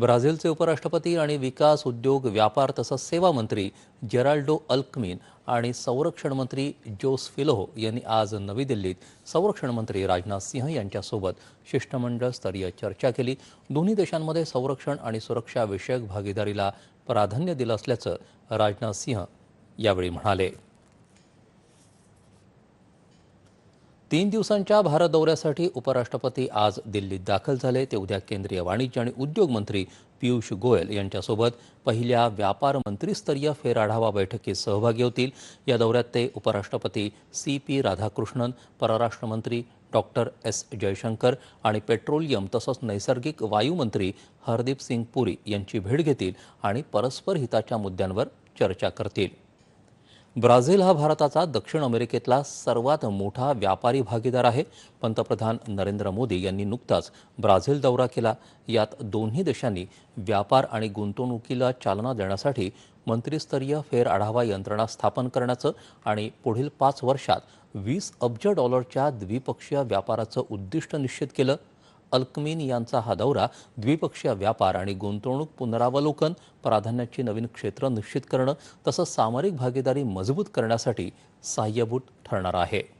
ब्राझीलचे उपराष्ट्रपती आणि विकास उद्योग व्यापार तसंच सेवा मंत्री जेराल्डो अल्कमिन आणि संरक्षण मंत्री जोस फिलोहो यांनी आज नवी दिल्लीत संरक्षण मंत्री राजनाथ सिंह यांच्यासोबत शिष्टमंडळ स्तरीय चर्चा केली. दोन्ही देशांमध्ये संरक्षण आणि सुरक्षाविषयक भागीदारीला प्राधान्य दिलं असल्याचं राजनाथ सिंह यावेळी म्हणाले. तीन दिवसांच्या भारत दौऱ्यासाठी उपराष्ट्रपती आज दिल्लीत दाखल झाले. ते उद्या केंद्रीय वाणिज्य आणि उद्योग मंत्री पियुष गोयल यांच्यासोबत पहिल्या व्यापार मंत्रीस्तरीय फेरआढावा बैठकीत सहभागी होतील. या दौऱ्यात ते उपराष्ट्रपती सी पी राधाकृष्णन परराष्ट्र मंत्री डॉक्टर एस जयशंकर आणि पेट्रोलियम तसंच नैसर्गिक वायूमंत्री हरदीप सिंग पुरी यांची भेट घेतील आणि परस्पर हिताच्या मुद्द्यांवर चर्चा करतील. ब्राझील हा भारताचा दक्षिण अमेरिकेतला सर्वात मोठा व्यापारी भागीदार आहे. पंतप्रधान नरेंद्र मोदी यांनी नुकताच ब्राझील दौरा केला. यात दोन्ही देशांनी व्यापार आणि गुंतवणुकीला चालना देण्यासाठी मंत्रीस्तरीय फेर आढावा यंत्रणा स्थापन करण्याचं आणि पुढील पाच वर्षात वीस अब्ज डॉलरच्या द्विपक्षीय व्यापाराचं उद्दिष्ट निश्चित केलं. अल्कमीन यांचा हा दौरा द्विपक्षीय व्यापार आणि गुंतवणूक पुनरावलोकन प्राधान्याची नवीन क्षेत्र निश्चित करणं तसंच सामरिक भागीदारी मजबूत करण्यासाठी सहाय्यभूत ठरणार आहे.